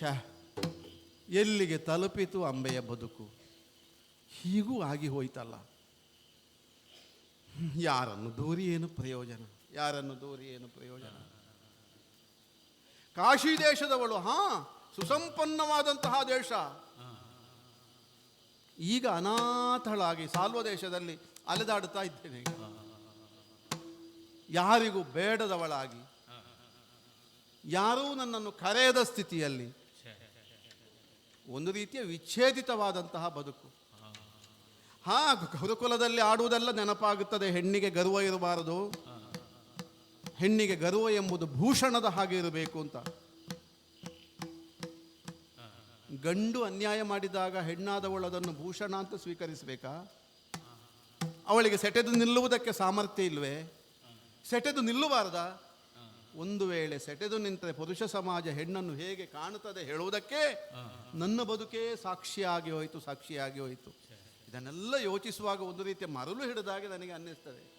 ಛ, ಎಲ್ಲಿಗೆ ತಲುಪಿತು ಅಂಬೆಯ ಬದುಕು? ಹೀಗೂ ಆಗಿ ಹೋಯ್ತಲ್ಲ. ಯಾರನ್ನು ದೂರಿ ಏನು ಪ್ರಯೋಜನ? ಯಾರನ್ನು ದೂರಿ ಏನು ಪ್ರಯೋಜನ? ಕಾಶಿ ದೇಶದವಳು, ಹಾ, ಸುಸಂಪನ್ನವಾದಂತಹ ದೇಶ. ಈಗ ಅನಾಥಳಾಗಿ ಸಾಲ್ವ ದೇಶದಲ್ಲಿ ಅಲೆದಾಡುತ್ತಾ ಇದ್ದೇನೆ. ಯಾರಿಗೂ ಬೇಡದವಳಾಗಿ. ಯಾರೂ ನನ್ನನ್ನು ಕರೆಯದ ಸ್ಥಿತಿಯಲ್ಲಿ ಒಂದು ರೀತಿಯ ವಿಚ್ಛೇದಿತವಾದಂತಹ ಬದುಕು. ಹಾ ಗುರುಕುಲದಲ್ಲಿ ಆಡುವುದೆಲ್ಲ ನೆನಪಾಗುತ್ತದೆ. ಹೆಣ್ಣಿಗೆ ಗರ್ವ ಇರಬಾರದು. ಹೆಣ್ಣಿಗೆ ಗರ್ವ ಎಂಬುದು ಭೂಷಣದ ಹಾಗೆ ಇರಬೇಕು ಅಂತ. ಗಂಡು ಅನ್ಯಾಯ ಮಾಡಿದಾಗ ಹೆಣ್ಣಾದವಳು ಅದನ್ನು ಭೂಷಣ ಅಂತ ಸ್ವೀಕರಿಸಬೇಕಾ? ಅವಳಿಗೆ ಸೆಟೆದು ನಿಲ್ಲುವುದಕ್ಕೆ ಸಾಮರ್ಥ್ಯ ಇಲ್ವೇ? ಸೆಟೆದು ನಿಲ್ಲುಬಾರದಾ ಒಂದು ವೇಳೆ ಸೆಟೆದು ನಿಂತರೆ ಪುರುಷ ಸಮಾಜ ಹೆಣ್ಣನ್ನು ಹೇಗೆ ಕಾಣುತ್ತದೆ ಹೇಳುವುದಕ್ಕೆ ನನ್ನ ಬದುಕೇ ಸಾಕ್ಷಿಯಾಗಿ ಹೋಯಿತು ಸಾಕ್ಷಿಯಾಗಿ ಹೋಯಿತು. ಇದನ್ನೆಲ್ಲ ಯೋಚಿಸುವಾಗ ಒಂದು ರೀತಿಯ ಮರಳು ಹಿಡಿದಾಗೆ ನನಗೆ ಅನ್ನಿಸ್ತದೆ.